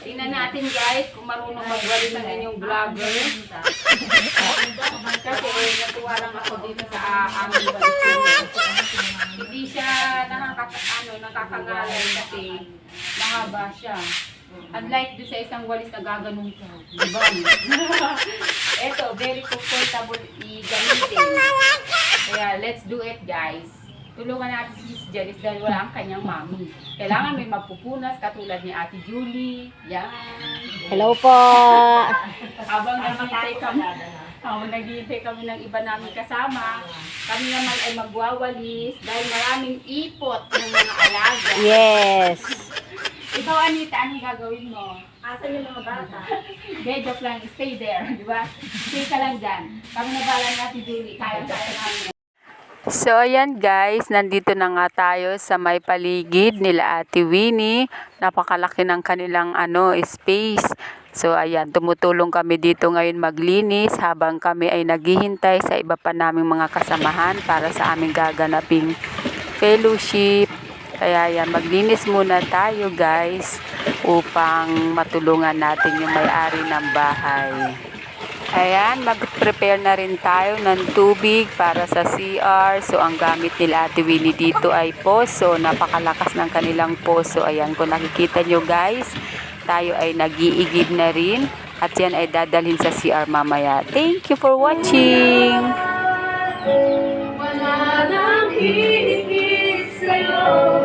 Tingnan natin guys kung marunong magwalis ang inyong vlogger. Kasi natuwa lang ako dito sa uh, aming walis. Hindi siya nakaka ano, kasi mahaba siya. Unlike doon sa isang walis na gaganong ka. Diba? Ito, very comfortable i-gamitin. Kaya let's do it guys. Tulungan natin si Miss Janice dahil wala ang kanyang mami. Kailangan may magpupunas katulad ni Ate Julie. Yan. Hello po. Habang naghihintay kami, habang naghihintay kami ng iba namin kasama, kami naman ay magwawalis dahil maraming ipot ng mga alaga. Yes. Ikaw, Anita, anong gagawin mo? Asan yung mga bata? Hindi, joke lang. Stay there, di ba? Stay ka lang dyan. Kami na bala natin, Julie. Kaya-kaya namin. So, ayan guys, nandito na nga tayo sa may paligid nila Ate Winnie. Napakalaki ng kanilang ano, space. So, ayan, tumutulong kami dito ngayon maglinis habang kami ay naghihintay sa iba pa naming mga kasamahan para sa aming gaganaping fellowship. Kaya yan, maglinis muna tayo guys upang matulungan natin yung may-ari ng bahay. Ayan, mag-prepare na rin tayo ng tubig para sa CR. So, ang gamit nila Ate Winnie dito ay poso. Napakalakas ng kanilang poso. Ayan, kung nakikita nyo guys, tayo ay nag-iigib na rin. At yan ay dadalhin sa CR mamaya. Thank you for watching! Wala nang hihingi sa'yo